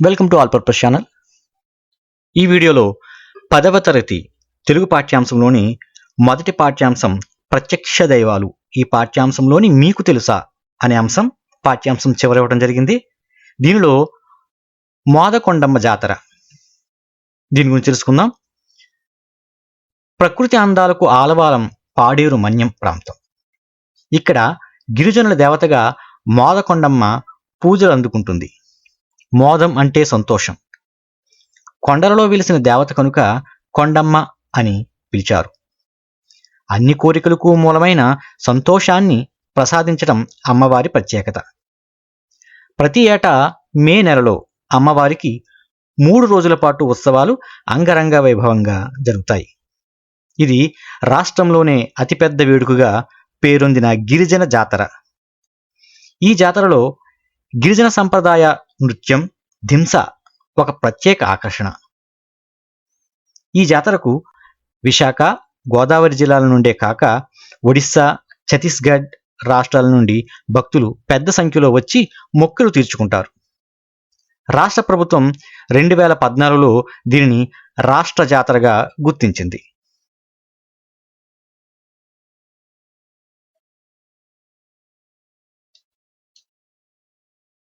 Welcome to all purpose channel. ఈ వీడియోలో పదవ తరగతి తెలుగు పాఠ్యాంశంలోని మొదటి పాఠ్యాంశం ప్రత్యక్ష దైవాలు. ఈ పాఠ్యాంశంలోని మీకు తెలుసా అనే అంశం పాఠ్యాంశం చివరివ్వడం జరిగింది. దీనిలో మోదకొండమ్మ జాతర. దీని గురించి తెలుసుకుందాం. ప్రకృతి అందాలకు ఆలవాలం పాడేరు మన్యం ప్రాంతం. ఇక్కడ గిరిజనుల దేవతగా మోదకొండమ్మ పూజలు అందుకుంటుంది. మోదం అంటే సంతోషం. కొండలలో వెలిసిన దేవత కనుక కొండమ్మ అని పిలిచారు. అన్ని కోరికలకు మూలమైన సంతోషాన్ని ప్రసాదించడం అమ్మవారి ప్రత్యేకత. ప్రతి ఏటా మే నెలలో అమ్మవారికి మూడు రోజుల పాటు ఉత్సవాలు అంగరంగ వైభవంగా జరుగుతాయి. ఇది రాష్ట్రంలోనే అతిపెద్ద వేడుకగా పేరొందిన గిరిజన జాతర. ఈ జాతరలో గిరిజన సంప్రదాయ నృత్యం ధింస ఒక ప్రత్యేక ఆకర్షణ. ఈ జాతరకు విశాఖ గోదావరి జిల్లాల నుండే కాక ఒడిస్సా ఛత్తీస్గఢ్ రాష్ట్రాల నుండి భక్తులు పెద్ద సంఖ్యలో వచ్చి మొక్కులు తీర్చుకుంటారు. రాష్ట్ర ప్రభుత్వం రెండు వేల పద్నాలుగులో దీనిని రాష్ట్ర జాతరగా గుర్తించింది.